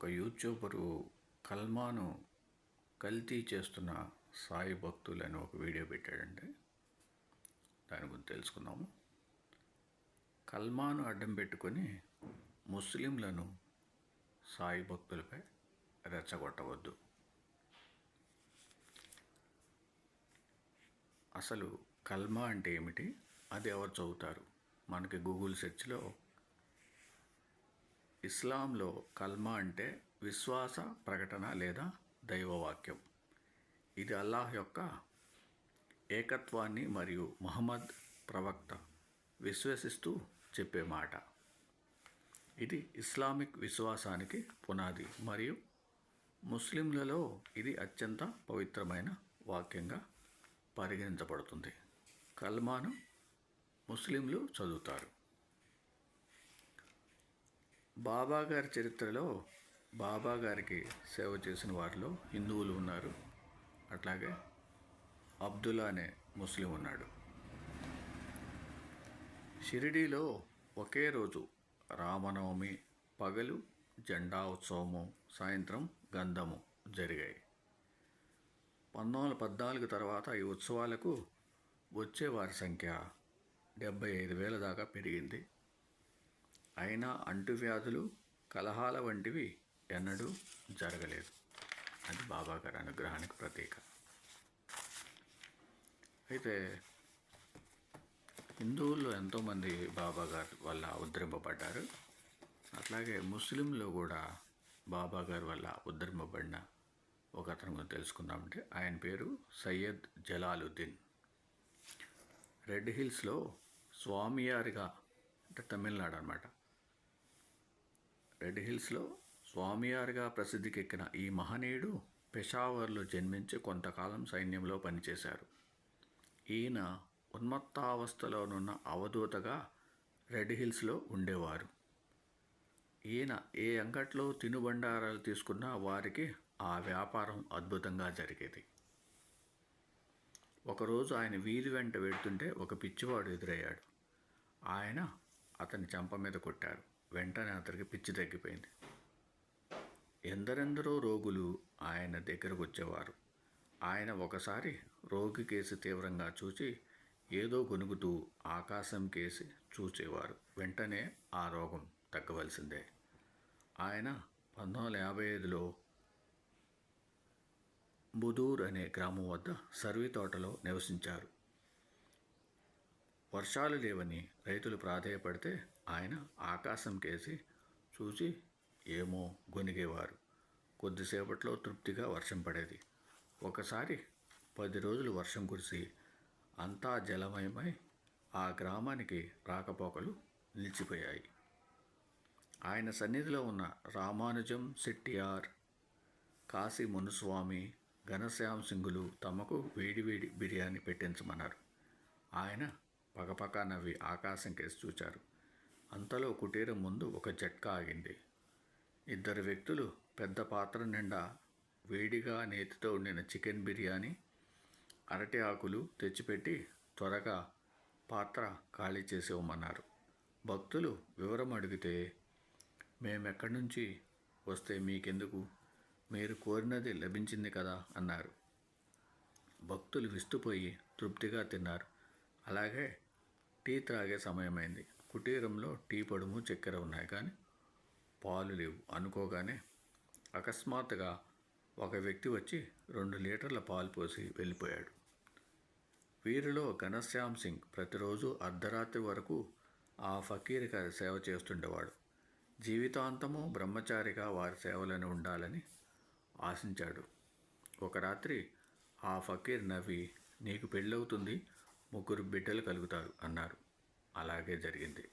ఒక యూట్యూబరు కల్మాను కల్తీ చేస్తున్న సాయి భక్తులు అని ఒక వీడియో పెట్టాడండి. దాని గురించి తెలుసుకుందాము. కల్మాను అడ్డం పెట్టుకొని ముస్లింలను సాయి భక్తులపై రెచ్చగొట్టవద్దు. అసలు కల్మా అంటే ఏమిటి? అది ఎవరు చదువుతారు? మనకి గూగుల్ సెర్చ్లో ఇస్లాంలో కల్మా అంటే విశ్వాస ప్రకటన లేదా దైవవాక్యం. ఇది అల్లాహ్ యొక్క ఏకత్వాన్ని మరియు మహమ్మద్ ప్రవక్త విశ్వసిస్తూ చెప్పే మాట. ఇది ఇస్లామిక్ విశ్వాసానికి పునాది మరియు ముస్లింలలో ఇది అత్యంత పవిత్రమైన వాక్యంగా పరిగణించబడుతుంది. కల్మాను ముస్లింలు చదువుతారు. బాబాగారి చరిత్రలో బాబాగారికి సేవ చేసిన వారిలో హిందువులు ఉన్నారు. అట్లాగే అబ్దుల్లా అనే ముస్లిం ఉన్నాడు. షిరిడీలో ఒకే రోజు రామనవమి పగలు జెండా ఉత్సవము సాయంత్రం గంధము జరిగాయి. పంతొమ్మిది వందల పద్నాలుగు తర్వాత ఈ ఉత్సవాలకు వచ్చే వారి సంఖ్య డెబ్బై ఐదు వేల దాకా పెరిగింది. అయినా అంటువ్యాధులు కలహాల వంటివి ఎన్నడూ జరగలేదు. అది బాబా గారి అనుగ్రహానికి ప్రతీక. అయితే హిందువుల్లో ఎంతోమంది బాబా గారి వల్ల ఉద్ధరింపబడ్డారు. అట్లాగే ముస్లింలు కూడా బాబా గారి వల్ల ఉద్ధరింపబడిన ఒక అతను గురించి తెలుసుకుందామంటే ఆయన పేరు సయ్యద్ జలాలుద్దీన్. రెడ్ హిల్స్లో స్వామియారిగా అంటే తమిళనాడు అనమాట రెడ్ హిల్స్లో స్వామియారిగా ప్రసిద్ధికెక్కిన ఈ మహనీయుడు పెషావర్లో జన్మించి కొంతకాలం సైన్యంలో పనిచేశారు. ఈయన ఉన్మత్తావస్థలోనున్న అవధూతగా రెడ్ హిల్స్లో ఉండేవారు. ఈయన ఏ అంగట్లో తినుబండారాలు తీసుకున్నా వారికి ఆ వ్యాపారం అద్భుతంగా జరిగేది. ఒకరోజు ఆయన వీధి వెంట వెళ్తుంటే ఒక పిచ్చివాడు ఎదురయ్యాడు. ఆయన అతని చెంప మీద కొట్టారు. వెంటనే అతనికి పిచ్చి తగ్గిపోయింది. ఎందరెందరో రోగులు ఆయన దగ్గరకు వచ్చేవారు. ఆయన ఒకసారి రోగి కేసు తీవ్రంగా చూచి ఏదో గొనుగుతూ ఆకాశం కేసి చూచేవారు. వెంటనే ఆ రోగం తగ్గవలసిందే. ఆయన పంతొమ్మిది వందల యాభై ఐదులో బుదూర్ అనే గ్రామం వద్ద సర్వీ తోటలో నివసించారు. వర్షాలు లేవని రైతులు ప్రాధేయపడితే ఆయన ఆకాశం కేసి చూసి ఏమో గొనిగేవారు. కొద్దిసేపట్లో తృప్తిగా వర్షం పడేది. ఒకసారి పది రోజులు వర్షం కురిసి అంతా జలమయమై ఆ గ్రామానికి రాకపోకలు నిలిచిపోయాయి. ఆయన సన్నిధిలో ఉన్న రామానుజం సెట్టియార్ కాశీ మునుస్వామి ఘనశ్యామ్ సింగులు తమకు వేడివేడి బిర్యానీ పెట్టించమన్నారు. ఆయన పగపక నవ్వి ఆకాశం కేసి చూచారు. అంతలో కుటీరం ముందు ఒక జట్కా ఆగింది. ఇద్దరు వ్యక్తులు పెద్ద పాత్ర నిండా వేడిగా నేతితో ఉండిన చికెన్ బిర్యానీ అరటి ఆకులు తెచ్చిపెట్టి త్వరగా పాత్ర ఖాళీ చేసేవమన్నారు భక్తులు వివరం అడిగితే మేమెక్కడి నుంచి వస్తే మీకెందుకు? మీరు కోరినది లభించింది కదా అన్నారు. భక్తులు విస్తుపోయి తృప్తిగా తిన్నారు. అలాగే టీ త్రాగే సమయమైంది. కుటీరంలో టీ పొడుము చక్కెర ఉన్నాయి కానీ పాలు లేవు. అనుకోగానే అకస్మాత్తుగా ఒక వ్యక్తి వచ్చి రెండు లీటర్ల పాలు పోసి వెళ్ళిపోయాడు. వీరిలో ఘనశ్యామ్ సింగ్ ప్రతిరోజు అర్ధరాత్రి వరకు ఆ ఫకీర్ గారి సేవ చేస్తుండేవాడు. జీవితాంతము బ్రహ్మచారిగా వారి సేవలను ఉండాలని ఆశించాడు. ఒక రాత్రి ఆ ఫకీర్ నవ్వి నీకు పెళ్ళవుతుంది. ముగ్గురు బిడ్డలు కలుగుతారు అన్నారు. అలాగే జరిగింది.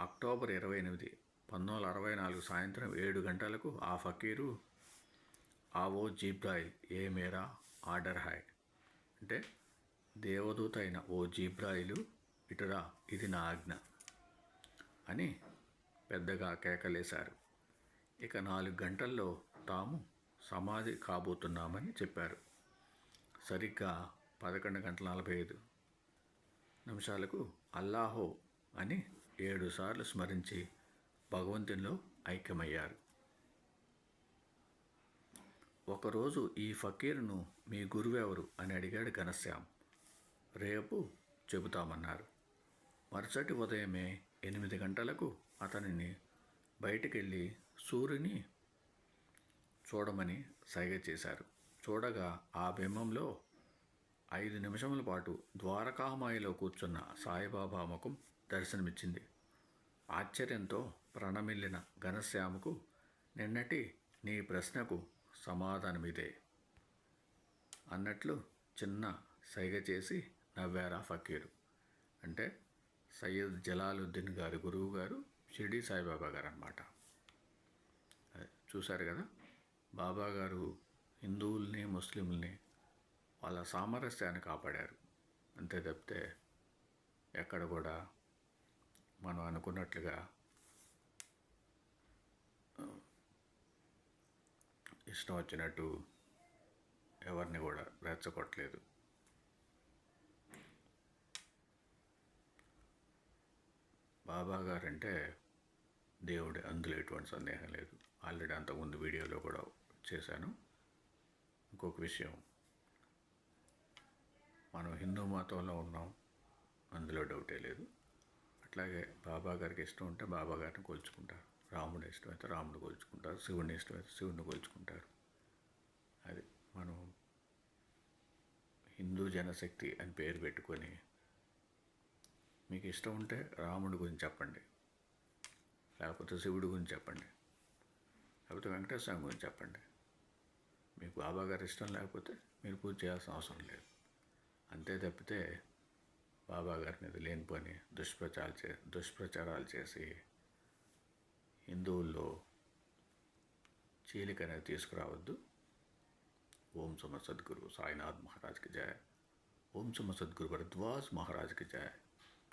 అక్టోబర్ ఇరవై ఎనిమిది పంతొమ్మిది వందల అరవై నాలుగు సాయంత్రం ఏడు గంటలకు ఆ ఫకీరు ఆవో జీబ్రాయిల్ ఏ మేరా ఆర్డర్ హాయ్ అంటే దేవదూత అయిన ఓ జీబ్రాయిలు ఇటురా ఇది నా ఆజ్ఞ అని పెద్దగా కేకలేశారు. ఇక నాలుగు గంటల్లో తాము సమాధి కాబోతున్నామని చెప్పారు. సరిగ్గా పదకొండు గంటల నలభై ఐదు నిమిషాలకు అల్లాహో అని ఏడుసార్లు స్మరించి భగవంతునిలో ఐక్యమయ్యారు. ఒకరోజు ఈ ఫకీర్ను మీ గురువెవరు అని అడిగాడు ఘనశ్యామ్. రేపు చెబుతామన్నారు. మరుసటి ఉదయమే ఎనిమిది గంటలకు అతనిని బయటికెళ్ళి సూర్యుని చూడమని సైగ చేశారు. చూడగా ఆ బింబంలో ఐదు నిమిషముల పాటు ద్వారకామాయిలో కూర్చున్న సాయిబాబా ముఖం దర్శనమిచ్చింది. ఆశ్చర్యంతో ప్రణమిల్లిన ఘనశ్యాముకు నిన్నటి నీ ప్రశ్నకు సమాధానమిదే అన్నట్లు చిన్న సైగ చేసి నవ్వారా ఫకీరు. అంటే సయ్యద్ జలాలుద్దీన్ గారి గురువు గారు షిరిడి సాయిబాబా గారు అనమాట చూశారు కదా? బాబా గారు హిందువుల్ని ముస్లింల్ని వాళ్ళ సామరస్యాన్ని కాపాడారు. అంతే తప్పితే ఎక్కడ కూడా మనం అనుకున్నట్లుగా ఇష్టం వచ్చినట్టు ఎవరిని కూడా రెచ్చగొట్టలేదు. బాబా గారంటే దేవుడి అందులో ఎటువంటి సందేహం లేదు. ఆల్రెడీ అంతకుముందు వీడియోలో కూడా చేశాను. ఇంకొక విషయం మనం హిందూ మతంలో ఉన్నాం అందులో డౌటే లేదు. అట్లాగే బాబా గారికి ఇష్టం ఉంటే బాబా గారిని కొలుచుకుంటారు. రాముడు ఇష్టమైతే రాముడు కొలుచుకుంటారు శివుని ఇష్టమైతే శివుని కొలుచుకుంటారు. అది మనం హిందూ జనశక్తి అని పేరు పెట్టుకొని మీకు ఇష్టం ఉంటే రాముడి గురించి చెప్పండి లేకపోతే శివుడి గురించి చెప్పండి లేకపోతే వెంకటేశ్వర గురించి చెప్పండి. మీకు బాబా గారి ఇష్టం లేకపోతే మీరు పూజ చేయాల్సిన అవసరం లేదు. అంతే తప్పితే బాబా గారి మీద లేనిపోని దుష్ప్రచారాలు చే దుష్ప్రచారాలు చేసి హిందువుల్లో చీలిక అనేది తీసుకురావద్దు. ఓం సుమ సద్గురు సాయినాథ్ మహారాజ్కి జయ. ఓం సుమ సద్గురు భరద్వాజ్ మహారాజ్కి జయ.